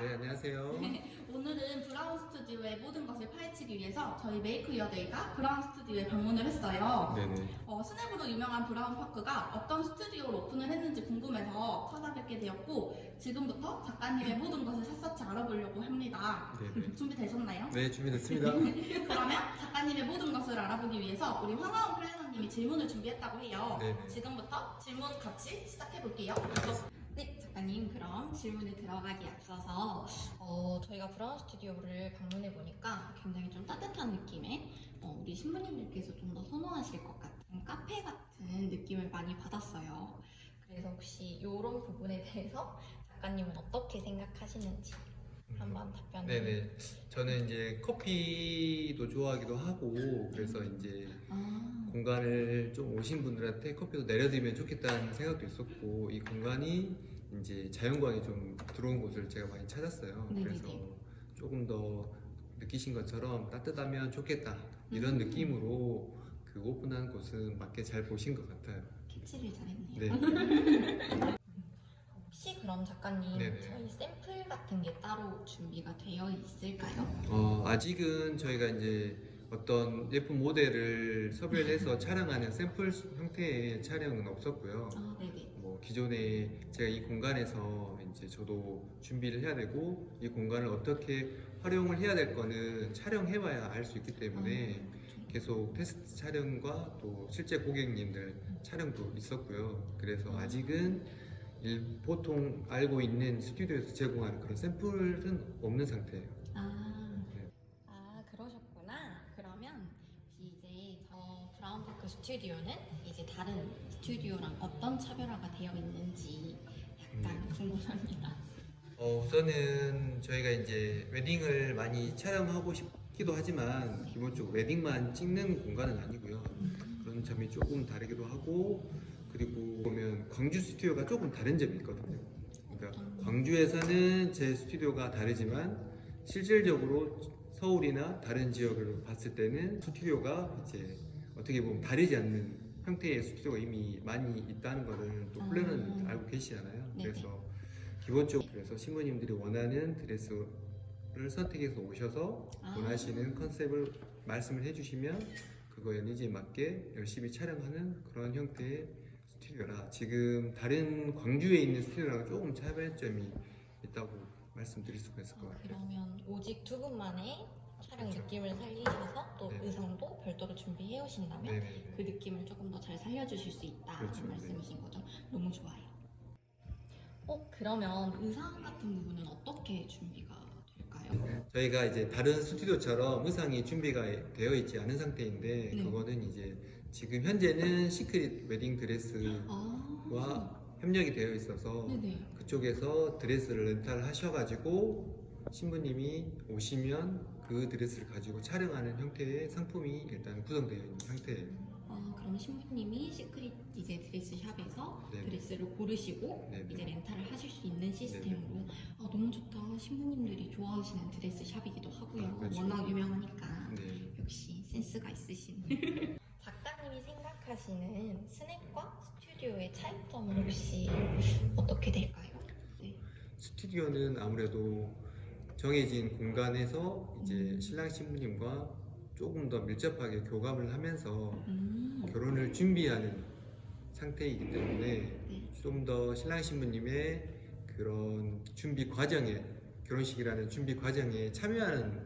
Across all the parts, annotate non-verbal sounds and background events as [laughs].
네, 안녕하세요. [laughs] 오늘은 브라운 스튜디오의 모든 것을 파헤치기 위해서 저희 메이크 여데이가 브라운 스튜디오에 방문을 했어요. 네네. 어, 스냅으로 유명한 브라운 파크가 어떤 스튜디오를 오픈을 했는지 궁금해서 찾아뵙게 되었고 지금부터 작가님의 모든 것을 샅샅이 알아보려고 합니다. 네네. 준비되셨나요? 네, 준비됐습니다. [laughs] 그러면 작가님의 모든 것을 알아보기 위해서 우리 황하원 플래너님이 질문을 준비했다고 해요. 네네. 지금부터 질문 같이 시작해 볼게요. 네, 작가님 그럼 질문에 들어가기 앞서서 어, 저희가 브라운 스튜디오를 방문해 보니까 굉장히 좀 따뜻한 느낌의 어, 우리 신부님들께서 좀 더 선호하실 것 같은 카페 같은 느낌을 많이 받았어요. 그래서 혹시 이런 부분에 대해서 작가님은 어떻게 생각하시는지 한번 답변을 네네. 저는 이제 커피도 좋아하기도 하고, 그래서 이제 아, 공간을 좀 오신 분들한테 커피도 내려드리면 좋겠다는 생각도 있었고, 이 공간이 이제 자연광이 좀 들어온 곳을 제가 많이 찾았어요. 네네네. 그래서 조금 더 느끼신 것처럼 따뜻하면 좋겠다. 이런 음. 느낌으로 그 오픈한 곳은 맞게 잘 보신 것 같아요. 캐치를 잘했네요. 네. [laughs] 혹시 그럼 작가님 네네. 저희 샘플 같은 게 따로 준비가 되어 있을까요? 어, 아직은 저희가 이제 어떤 예쁜 모델을 섭외를 해서 [laughs] 촬영하는 샘플 형태의 촬영은 없었고요. 아, 네네. 뭐 기존에 제가 이 공간에서 이제 저도 준비를 해야 되고 이 공간을 어떻게 활용을 해야 될 거는 촬영해봐야 알 수 있기 때문에 아, 그렇죠. 계속 테스트 촬영과 또 실제 고객님들 촬영도 있었고요. 그래서 아직은 일- 보통 알고 있는 스튜디오에서 제공하는 그런 샘플은 없는 상태예요. 아, 네. 아 그러셨구나. 그러면 이제 저 브라운파크 스튜디오는 이제 다른 스튜디오랑 어떤 차별화가 되어 있는지 약간 음. 궁금합니다. 어, 우선은 저희가 이제 웨딩을 많이 촬영하고 싶기도 하지만 기본적으로 웨딩만 찍는 공간은 아니고요. 그런 점이 조금 다르기도 하고 그리고 보면 광주 스튜디오가 조금 다른 점이 있거든요. 그러니까 광주에서는 제 스튜디오가 다르지만 실질적으로 서울이나 다른 지역을 봤을 때는 스튜디오가 이제 어떻게 보면 다르지 않는 형태의 스튜디오가 이미 많이 있다는 거를 또 아. 플래너는 알고 계시잖아요. 네네. 그래서 기본적으로 그래서 신부님들이 원하는 드레스를 선택해서 오셔서 아. 원하시는 컨셉을 말씀을 해주시면 그거에 니즈에 맞게 열심히 촬영하는 그런 형태의 스튜디오라 지금 다른 광주에 있는 스튜디오랑 조금 차별점이 있다고 말씀드릴 수가 있을 것 아, 같아요. 그러면 오직 두 분만의 촬영. 느낌을 살리셔서 또 네. 의상도 별도로 준비해 오신다면 네네네. 그 느낌을 조금 더 잘 살려주실 수 있다는 그렇죠, 말씀이신 거죠. 너무 좋아요. 어 그러면 의상 같은 부분은 어떻게 준비가 될까요? 저희가 이제 다른 스튜디오처럼 의상이 준비가 되어 있지 않은 상태인데 네. 그거는 이제 지금 현재는 시크릿 웨딩 드레스와 아, 협력이 되어 있어서 네네. 그쪽에서 드레스를 렌탈 하셔가지고 신부님이 오시면 그 드레스를 가지고 촬영하는 형태의 상품이 일단 구성되어 있는 상태예요. 아 그럼 신부님이 시크릿 이제 드레스 샵에서 네네. 드레스를 고르시고 네 네. 이제 렌탈을 하실 수 있는 시스템으로 아 너무 좋다. 신부님들이 좋아하시는 드레스 샵이기도 하고요. 아, 그렇죠. 워낙 유명하니까. 네. 역시 센스가 있으신 [laughs] 작가님이 생각하시는 스냅과 스튜디오의 차이점은 혹시 어떻게 될까요? 네. 스튜디오는 아무래도 정해진 공간에서 이제 음. 신랑 신부님과 조금 더 밀접하게 교감을 하면서 음. 결혼을 준비하는 상태이기 때문에 네. 좀더 신랑 신부님의 그런 준비 과정에 결혼식이라는 준비 과정에 참여하는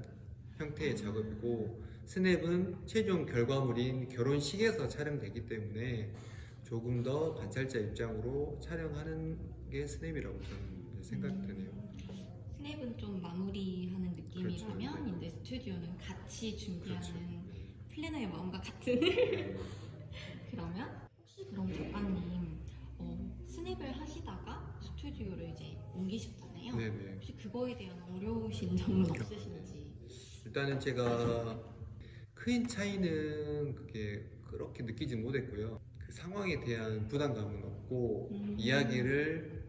형태의 작업이고 스냅은 최종 결과물인 결혼식에서 촬영되기 때문에 조금 더 관찰자 입장으로 촬영하는 게 스냅이라고 저는 생각이 드네요. 스냅은 좀 마무리하는 느낌이라면 그렇죠. 이제 스튜디오는 같이 준비하는 그렇죠. 플래너의 마음과 같은 네. [laughs] 그러면 혹시 그럼 작가님 어, 스냅을 하시다가 스튜디오를 이제 옮기셨잖아요. 네네. 혹시 그거에 대한 어려우신 점은 없으신지? 일단은 제가 큰 차이는 그게 그렇게 느끼지 못했고요. 그 상황에 대한 부담감은 없고 음. 이야기를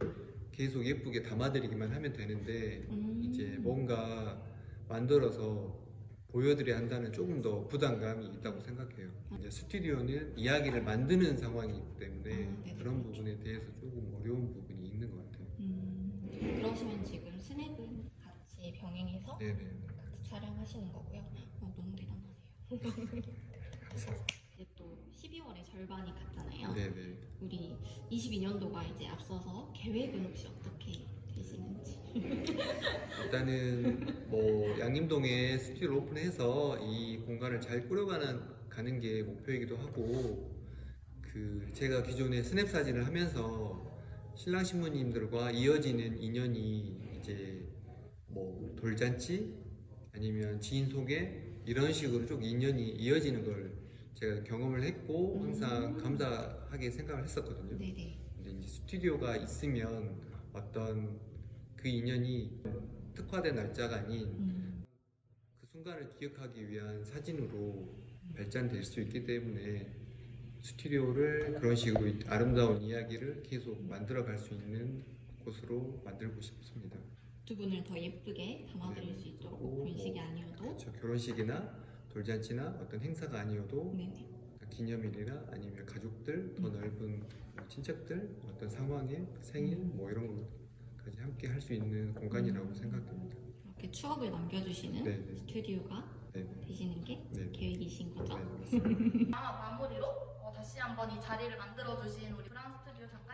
계속 예쁘게 담아드리기만 하면 되는데 음. 이제 뭔가 만들어서 보여드려야 한다는 조금 더 부담감이 있다고 생각해요. 이제 스튜디오는 이야기를 만드는 상황이기 때문에 아, 네네, 그런 그렇죠. 부분에 대해서 조금 어려운 부분이 있는 것 같아요. 음, 그러시면 지금 스냅은 같이 병행해서 네네. 같이 촬영하시는 거고요. 어, 너무 대단하세요. [laughs] 이제 또 12월에 절반이 갔잖아요. 네네. 우리 22년도가 이제 앞서서 계획은 혹시 어떻게 되시는지? 일단은 뭐 양림동에 스튜디오를 오픈해서 이 공간을 잘 꾸려가는 가는 게 목표이기도 하고 그 제가 기존에 스냅 사진을 하면서 신랑 신부님들과 이어지는 인연이 이제 뭐 돌잔치 아니면 지인 소개 이런 식으로 쭉 인연이 이어지는 걸 제가 경험을 했고 항상 감사하게 생각을 했었거든요. 네네. 근데 이제 스튜디오가 있으면 어떤 그 인연이 특화된 날짜가 아닌 음, 그 순간을 기억하기 위한 사진으로 발전될 수 있기 때문에 스튜디오를 그런 식으로 아름다운 이야기를 계속 만들어 갈 수 있는 곳으로 만들고 싶습니다. 두 분을 더 예쁘게 담아드릴 네. 수 있도록 오, 본식이 뭐, 아니어도 그렇죠. 결혼식이나 돌잔치나 어떤 행사가 아니어도 네네. 기념일이나 아니면 가족들 더 음. 넓은 뭐 친척들 어떤 상황에 생일 뭐 이런 것까지 함께 할 수 있는 공간이라고 음. 생각됩니다. 이렇게 추억을 남겨주시는 네네. 스튜디오가 네. 되시는 게 네. 계획이신 거죠? 네. 아, [laughs] 마무리로 어, 다시 한번 이 자리를 만들어 주신 우리 브라운 스튜디오 작가님에게